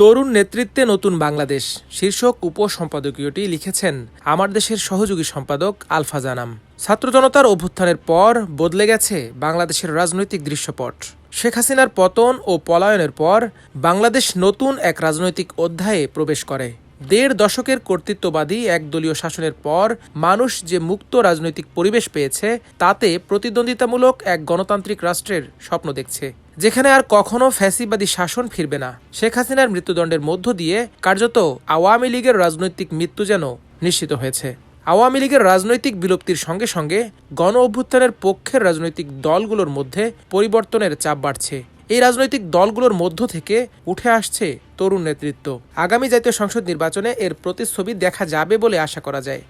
তরুণ নেতৃত্বে নতুন বাংলাদেশ। শীর্ষক উপসম্পাদকীয়টি লিখেছেন, আমার দেশের সহযোগী সম্পাদক আলফা জানাম। ছাত্র জনতার অভ্যুত্থানের পর বদলে গেছে বাংলাদেশের রাজনৈতিক দৃশ্যপট। শেখ হাসিনার পতন ও পলায়নের পর বাংলাদেশ নতুন এক রাজনৈতিক অধ্যায়ে প্রবেশ করে। দেড় দশকের কর্তৃত্ববাদী একদলীয় শাসনের পর মানুষ যে মুক্ত রাজনৈতিক পরিবেশ পেয়েছে, তাতে প্রতিদ্বন্দ্বিতামূলক এক গণতান্ত্রিক রাষ্ট্রের স্বপ্ন দেখছে। যেখানে আর কখনো ফ্যাসিবাদী শাসন ফিরবে না। শেখ হাসিনার মৃত্যুদণ্ডের মধ্য দিয়ে কার্যত আওয়ামী লীগের রাজনৈতিক মৃত্যু যেন নিশ্চিত হয়েছে। আওয়ামী লীগের রাজনৈতিক বিলুপ্তির সঙ্গে সঙ্গে গণ অভ্যুত্থানের পক্ষের রাজনৈতিক দলগুলোর মধ্যে পরিবর্তনের চাপ বাড়ছে। এই রাজনৈতিক দলগুলোর মধ্য থেকে উঠে আসছে তরুণ নেতৃত্ব। আগামী জাতীয় সংসদ নির্বাচনে এর প্রতিচ্ছবি দেখা যাবে বলে আশা করা যায়।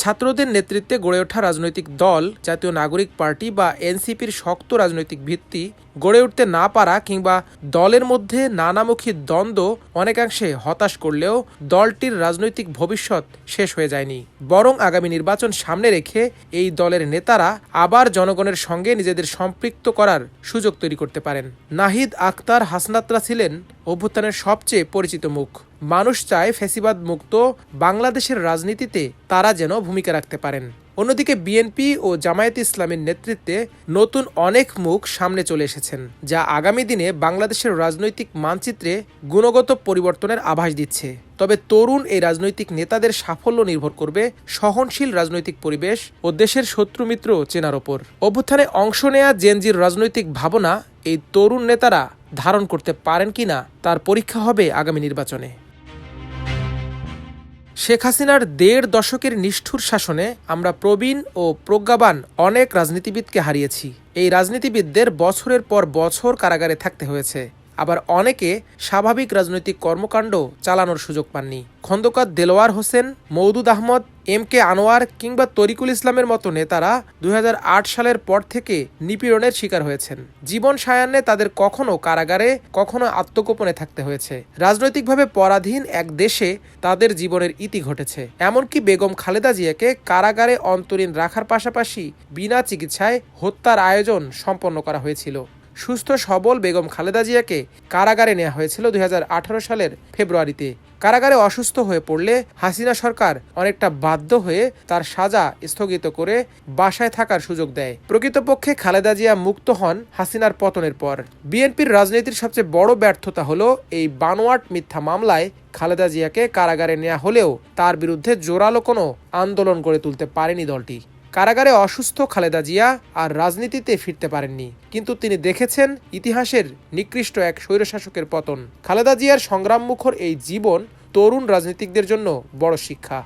ছাত্রদের নেতৃত্বে গড়ে ওঠা রাজনৈতিক দল, জাতীয় নাগরিক পার্টি বা এনসিপির শক্ত রাজনৈতিক ভিত্তি গড়ে উঠতে না পারা কিংবা দলের মধ্যে নানামুখী দ্বন্দ্ব অনেকাংশে হতাশ করলেও দলটির রাজনৈতিক ভবিষ্যৎ শেষ হয়ে যায়নি। বরং আগামী নির্বাচন সামনে রেখে এই দলের নেতারা আবার জনগণের সঙ্গে নিজেদের সম্পৃক্ত করার সুযোগ তৈরি করতে পারেন। নাহিদ আক্তার হাসনাত্রা ছিলেন অভ্যুত্থানের সবচেয়ে পরিচিত মুখ। মানুষ চায় ফেসিবাদ মুক্ত বাংলাদেশের রাজনীতিতে তারা যেন ভূমিকা রাখতে পারেন। অন্যদিকে বিএনপি ও জামায়াত ইসলামের নেতৃত্বে নতুন অনেক মুখ সামনে চলে এসেছেন, যা আগামী দিনে বাংলাদেশের রাজনৈতিক মানচিত্রে গুণগত পরিবর্তনের আভাস দিচ্ছে। তবে তরুণ এই রাজনৈতিক নেতাদের সাফল্য নির্ভর করবে সহনশীল রাজনৈতিক পরিবেশ ও দেশের শত্রু মিত্র চেনার ওপর। অভ্যুত্থানে অংশ নেয়া জেনজির রাজনৈতিক ভাবনা এই তরুণ নেতারা ধারণ করতে পারেন কিনা তার পরীক্ষা হবে আগামী নির্বাচনে। শেখ হাসিনার দেড় দশকের নিষ্ঠুর শাসনে আমরা প্রবীণ ও প্রজ্ঞাবান অনেক রাজনীতিবিদকে হারিয়েছি। এই রাজনীতিবিদদের বছরের পর বছর কারাগারে থাকতে হয়েছে। আবার অনেকে স্বাভাবিক রাজনৈতিক কর্মকাণ্ড চালানোর সুযোগ পাননি। খন্দকার দেলোয়ার হোসেন মৌদুদ আহমদ, এম কে আনোয়ার কিংবা তরিকুল ইসলামের মতো নেতারা দু হাজার আট সালের পর থেকে নিপীড়নের শিকার হয়েছেন। জীবন সায়ান্নে তাদের কখনো কারাগারে, কখনো আত্মগোপনে থাকতে হয়েছে। রাজনৈতিকভাবে পরাধীন এক দেশে তাদের জীবনের ইতি ঘটেছে। এমনকি বেগম খালেদা জিয়াকে কারাগারে অন্তরীণ রাখার পাশাপাশি বিনা চিকিৎসায় হত্যার আয়োজন সম্পন্ন করা হয়েছিল। সুস্থ সবল বেগম খালেদা জিয়াকে কারাগারে নেওয়া হয়েছিল দুই হাজার আঠারো সালের ফেব্রুয়ারিতে। কারাগারে অসুস্থ হয়ে পড়লে হাসিনা সরকার অনেকটা বাধ্য হয়ে তার সাজা স্থগিত করে বাসায় থাকার সুযোগ দেয়। প্রকৃতপক্ষে খালেদা জিয়া মুক্ত হন হাসিনার পতনের পর। বিএনপির রাজনীতির সবচেয়ে বড় ব্যর্থতা হলো এই বানোয়াট মিথ্যা মামলায় খালেদা জিয়াকে কারাগারে নেওয়া হলেও তার বিরুদ্ধে জোরালো কোনো আন্দোলন গড়ে তুলতে পারেনি দলটি। কারাগারে অসুস্থ খালেদা জিয়া আর রাজনীতিতে ফিরতে পারেননি। কিন্তু তিনি দেখেছেন ইতিহাসের নিকৃষ্ট এক স্বৈরশাসকের পতন। খালেদা জিয়ার সংগ্রাম মুখর এই জীবন তরুণ রাজনীতিকদের জন্য বড় শিক্ষা।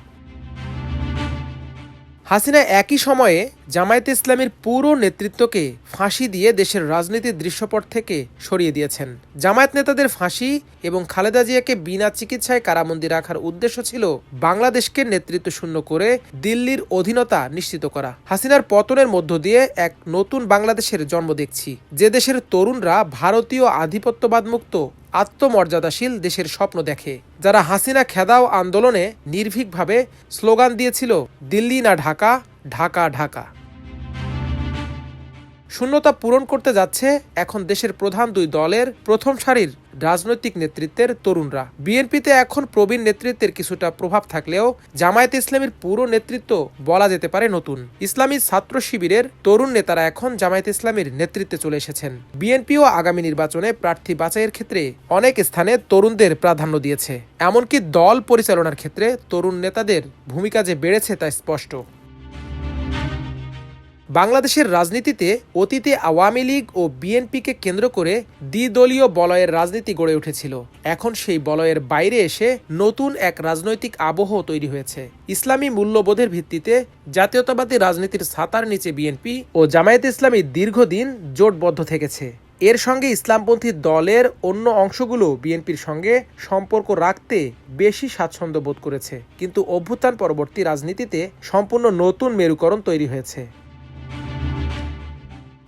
হাসিনা একই সময়ে জামায়াতে ইসলামের পুরো নেতৃত্বকে ফাঁসি দিয়ে দেশের রাজনীতির দৃশ্যপট থেকে সরিয়ে দিয়েছেন। জামায়াত নেতাদের ফাঁসি এবং খালেদা জিয়াকে বিনা চিকিৎসায় কারাবন্দী রাখার উদ্দেশ্য ছিল বাংলাদেশকে নেতৃত্ব শূন্য করে দিল্লির অধীনতা নিশ্চিত করা। হাসিনার পতনের মধ্য দিয়ে এক নতুন বাংলাদেশের জন্ম দেখছি। যে দেশের তরুণরা ভারতীয় আধিপত্যবাদ মুক্ত আত্মমর্যাদাশীল দেশের স্বপ্ন দেখে। যারা হাসিনা খেদাও আন্দোলনে নির্ভীকভাবে স্লোগান দিয়েছিল, দিল্লি না ঢাকা ঢাকা ঢাকা। শূন্যতা পূরণ করতে যাচ্ছে এখন দেশের প্রধান দুই দলের প্রথম সারির রাজনৈতিক নেতৃত্বের তরুণরা। বিএনপিতে এখন প্রবীণ নেতৃত্বের কিছুটা প্রভাব থাকলেও জামায়াত ইসলামের পুরো নেতৃত্ব বলা যেতে পারে নতুন। ইসলামী ছাত্র শিবিরের তরুণ নেতারা এখন জামায়াত ইসলামের নেতৃত্বে চলে এসেছেন। বিএনপিও আগামী নির্বাচনে প্রার্থী বাছাইয়ের ক্ষেত্রে অনেক স্থানে তরুণদের প্রাধান্য দিয়েছে। এমনকি দল পরিচালনার ক্ষেত্রে তরুণ নেতাদের ভূমিকা যে বেড়েছে তা স্পষ্ট। বাংলাদেশের রাজনীতিতে অতীতে আওয়ামী লীগ ও বিএনপিকে কেন্দ্র করে দ্বিদলীয় বলয়ের রাজনীতি গড়ে উঠেছিল। এখন সেই বলয়ের বাইরে এসে নতুন এক রাজনৈতিক আবহ তৈরি হয়েছে। ইসলামী মূল্যবোধের ভিত্তিতে জাতীয়তাবাদী রাজনীতির ছাতার নিচে বিএনপি ও জামায়াত ইসলামী দীর্ঘদিন জোটবদ্ধ থেকেছে। এর সঙ্গে ইসলামপন্থী দলের অন্য অংশগুলো বিএনপির সঙ্গে সম্পর্ক রাখতে বেশি স্বাচ্ছন্দ্য বোধ করেছে। কিন্তু অভ্যুত্থান পরবর্তী রাজনীতিতে সম্পূর্ণ নতুন মেরুকরণ তৈরি হয়েছে।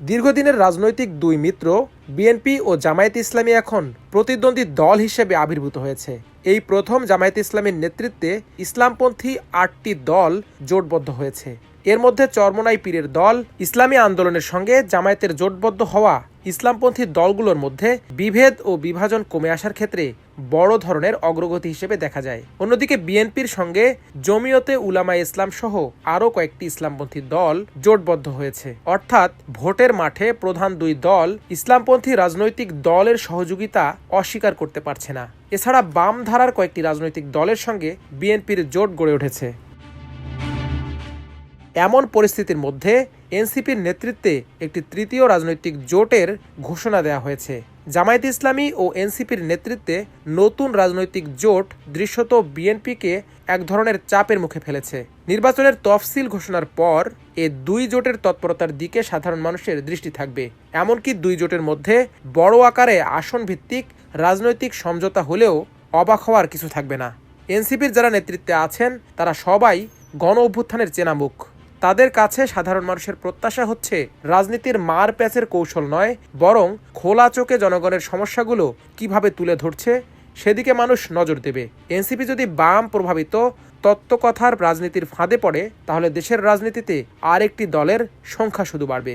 দীর্ঘদিনের রাজনৈতিক দুই মিত্র, বিএনপি ও জামায়াত ইসলামী এখন প্রতিদ্বন্দ্বী দল হিসেবে আবির্ভূত হয়েছে। এই প্রথম জামায়াত ইসলামীর নেতৃত্বে ইসলামপন্থী আটটি দল জোটবদ্ধ হয়েছে। এর মধ্যে চরমনাই পীরের দল, ইসলামী আন্দোলনের সঙ্গে জামায়াতের জোটবদ্ধ হওয়া ইসলামপন্থী দলগুলোর মধ্যে বিভেদ ও বিভাজন কমে আসার ক্ষেত্রে বড় ধরনের অগ্রগতি হিসেবে দেখা যায়। অন্যদিকে বিএনপির সঙ্গে জমিয়তে উলামা ইসলাম সহ আরও কয়েকটি ইসলামপন্থী দল জোটবদ্ধ হয়েছে। অর্থাৎ ভোটের মাঠে প্রধান দুই দল ইসলামপন্থী রাজনৈতিক দলের সহযোগিতা অস্বীকার করতে পারছে না। এছাড়া বাম ধারার কয়েকটি রাজনৈতিক দলের সঙ্গে বিএনপির জোট গড়ে উঠেছে। এমন পরিস্থিতির মধ্যে এনসিপির নেতৃত্বে একটি তৃতীয় রাজনৈতিক জোটের ঘোষণা দেওয়া হয়েছে। জামায়াত ইসলামী ও এনসিপির নেতৃত্বে নতুন রাজনৈতিক জোট দৃশ্যত বিএনপিকে এক ধরনের চাপের মুখে ফেলেছে। নির্বাচনের তফসিল ঘোষণার পর এ দুই জোটের তৎপরতার দিকে সাধারণ মানুষের দৃষ্টি থাকবে। এমনকি দুই জোটের মধ্যে বড় আকারে আসন ভিত্তিক রাজনৈতিক সমঝোতা হলেও অবাক হওয়ার কিছু থাকবে না। এনসিপির যারা নেতৃত্বে আছেন, তারা সবাই গণ অভ্যুত্থানের চেনা মুখ তাদের কাছে সাধারণ মানুষের প্রত্যাশা হচ্ছে রাজনীতির মার প্যাচের কৌশল নয়, বরং খোলা চোখে জনগণের সমস্যাগুলো কীভাবে তুলে ধরছে সেদিকে মানুষ নজর দেবে। এনসিপি যদি বাম প্রভাবিত, তত্ত্বকথার রাজনীতির ফাঁদে পড়ে, তাহলে দেশের রাজনীতিতে আরেকটি দলের সংখ্যা শুধু বাড়বে।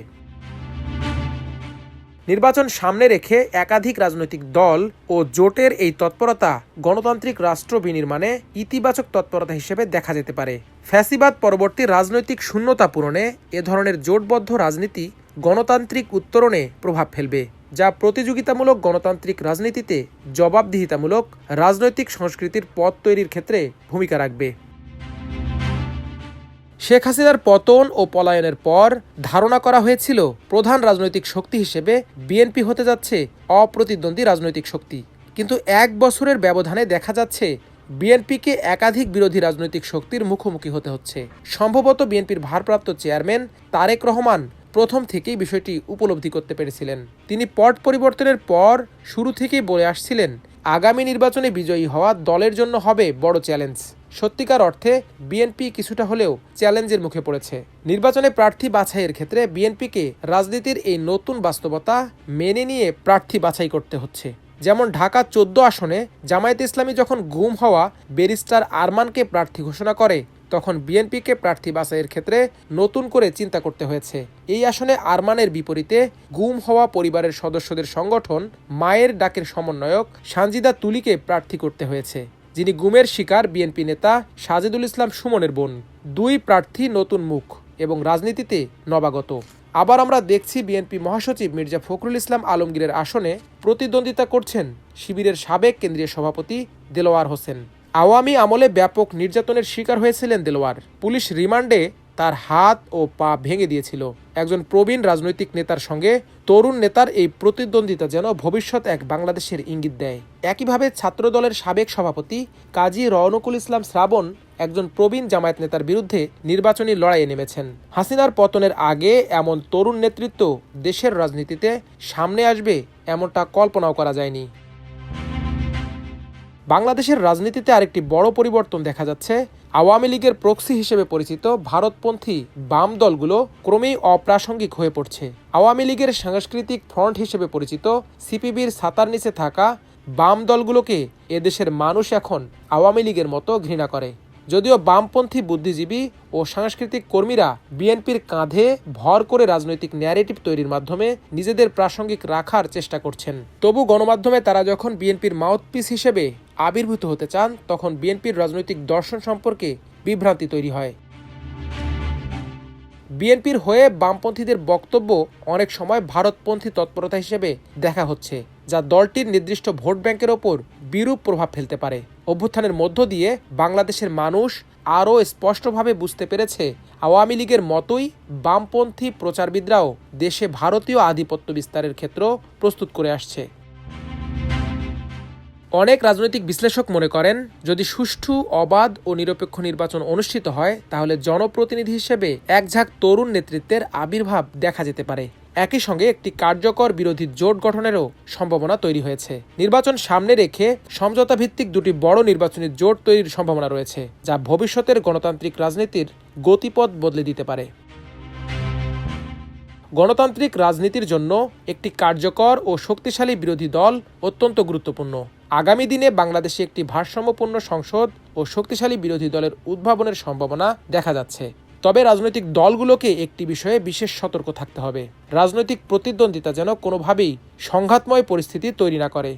নির্বাচন সামনে রেখে একাধিক রাজনৈতিক দল ও জোটের এই তৎপরতা গণতান্ত্রিক রাষ্ট্র বিনির্মাণে ইতিবাচক তৎপরতা হিসেবে দেখা যেতে পারে। ফ্যাসিবাদ পরবর্তী রাজনৈতিক শূন্যতা পূরণে এ ধরনের জোটবদ্ধ রাজনীতি গণতান্ত্রিক উত্তরণে প্রভাব ফেলবে, যা প্রতিযোগিতামূলক গণতান্ত্রিক রাজনীতিতে জবাবদিহিতামূলক রাজনৈতিক সংস্কৃতির পথ তৈরির ক্ষেত্রে ভূমিকা রাখবে। শেখ হাসিনার পতন ও পলায়নের পর ধারণা করা হয়েছিল প্রধান রাজনৈতিক শক্তি হিসেবে বিএনপি হতে যাচ্ছে অপ্রতিদ্বন্দ্বী রাজনৈতিক শক্তি। কিন্তু এক বছরের ব্যবধানে দেখা যাচ্ছে বিএনপিকে একাধিক বিরোধী রাজনৈতিক শক্তির মুখোমুখি হতে হচ্ছে। সম্ভবত বিএনপির ভারপ্রাপ্ত চেয়ারম্যান তারেক রহমান প্রথম থেকেই বিষয়টি উপলব্ধি করতে পেরেছিলেন। তিনি পট পরিবর্তনের পর শুরু থেকেই বলে আসছিলেন, আগামী নির্বাচনে বিজয়ী হওয়া দলের জন্য হবে বড় চ্যালেঞ্জ। সত্যিকার অর্থে, বিএনপি কিছুটা হলেও চ্যালেঞ্জের মুখে পড়েছে। নির্বাচনে প্রার্থী বাছাইয়ের ক্ষেত্রে বিএনপিকে রাজনীতির এই নতুন বাস্তবতা মেনে নিয়ে প্রার্থী বাছাই করতে হচ্ছে। যেমন ঢাকা চোদ্দ আসনে জামায়াত ইসলামী যখন গুম হওয়া ব্যারিস্টার আরমানকে প্রার্থী ঘোষণা করে, তখন বিএনপিকে প্রার্থী বাছাইয়ের ক্ষেত্রে নতুন করে চিন্তা করতে হয়েছে। এই আসনে আরমানের বিপরীতে গুম হওয়া পরিবারের সদস্যদের সংগঠন মায়ের ডাকের সমন্বয়ক সানজিদা তুলিকে প্রার্থী করতে হয়েছে। যিনি গুমের শিকার বিএনপি নেতা সাজেদুল ইসলাম সুমনের বোন, দুই প্রার্থী নতুন মুখ এবং রাজনীতিতে নবাগত। আবার আমরা দেখছি বিএনপি মহাসচিব মির্জা ফখরুল ইসলাম আলমগীরের আসনে প্রতিদ্বন্দ্বিতা করছেন শিবিরের সাবেক কেন্দ্রীয় সভাপতি দেলোয়ার হোসেন। আওয়ামী আমলে ব্যাপক নির্যাতনের শিকার হয়েছিলেন দেলোয়ার। পুলিশ রিমান্ডে তার হাত ও পা ভেঙে দিয়েছিল। একজন প্রবীণ রাজনৈতিক নেতার সঙ্গে তরুণ নেতার এই প্রতিদ্বন্দ্বিতা যেন ভবিষ্যৎ এক বাংলাদেশের ইঙ্গিত দেয়। একইভাবে ছাত্রদলের সাবেক সভাপতি কাজী রওনকুল ইসলাম শ্রাবণ একজন প্রবীণ জামায়াত নেতার বিরুদ্ধে নির্বাচনী লড়াইয়ে নেমেছেন। হাসিনার পতনের আগে এমন তরুণ নেতৃত্ব দেশের রাজনীতিতে সামনে আসবে এমনটা কল্পনাও করা যায়নি। বাংলাদেশের রাজনীতিতে আরেকটি বড় পরিবর্তন দেখা যাচ্ছে। আওয়ামী লীগের প্রক্সি হিসেবে পরিচিত ভারতপন্থী বাম দলগুলো ক্রমেই অপ্রাসঙ্গিক হয়ে পড়ছে। আওয়ামী লীগের সাংস্কৃতিক ফ্রন্ট হিসেবে পরিচিত সিপিবির ছাতার নিচে থাকা বাম দলগুলোকে এদেশের মানুষ এখন আওয়ামী লীগের মতো ঘৃণা করে। যদিও বামপন্থী বুদ্ধিজীবী ও সাংস্কৃতিক কর্মীরা বিএনপির কাঁধে ভর করে রাজনৈতিক ন্যারেটিভ তৈরির মাধ্যমে নিজেদের প্রাসঙ্গিক রাখার চেষ্টা করছেন। তবু গণমাধ্যমে তারা যখন বিএনপির মাউথপিস হিসেবে আবির্ভূত হতে চান, তখন বিএনপির রাজনৈতিক দর্শন সম্পর্কে বিভ্রান্তি তৈরি হয়। বিএনপির হয়ে বামপন্থীদের বক্তব্য অনেক সময় ভারতপন্থী তৎপরতা হিসেবে দেখা হচ্ছে, যা দলটির নির্দিষ্ট ভোট ব্যাংকের ওপর বিরূপ প্রভাব ফেলতে পারে। অভ্যুত্থানের মধ্য দিয়ে বাংলাদেশের মানুষ আরও স্পষ্টভাবে বুঝতে পেরেছে, আওয়ামী লীগের মতোই বামপন্থী প্রচারবিদরাও দেশে ভারতীয় আধিপত্য বিস্তারের ক্ষেত্র প্রস্তুত করে আসছে। অনেক রাজনৈতিক বিশ্লেষক মনে করেন, যদি সুষ্ঠু, অবাধ ও নিরপেক্ষ নির্বাচন অনুষ্ঠিত হয়, তাহলে জনপ্রতিনিধি হিসেবে একঝাঁক তরুণ নেতৃত্বের আবির্ভাব দেখা যেতে পারে। একই সঙ্গে একটি কার্যকর বিরোধী জোট গঠনেরও সম্ভাবনা তৈরি হয়েছে। নির্বাচন সামনে রেখে সমঝোতা ভিত্তিক দুটি বড় নির্বাচনী জোট তৈরির সম্ভাবনা রয়েছে, যা ভবিষ্যতের গণতান্ত্রিক রাজনীতির গতিপথ বদলে দিতে পারে। গণতান্ত্রিক রাজনীতির জন্য একটি কার্যকর ও শক্তিশালী বিরোধী দল অত্যন্ত গুরুত্বপূর্ণ। আগামী দিনে বাংলাদেশে একটি ভারসাম্যপূর্ণ সংসদ ও শক্তিশালী বিরোধী দলের উদ্ভাবনের সম্ভাবনা দেখা যাচ্ছে। তবে রাজনৈতিক দলগুলোকে একটি বিষয়ে বিশেষ সতর্ক থাকতে হবে। রাজনৈতিক প্রতিদ্বন্দ্বিতা যেন কোনোভাবেই সংঘাতময় পরিস্থিতি তৈরি না করে।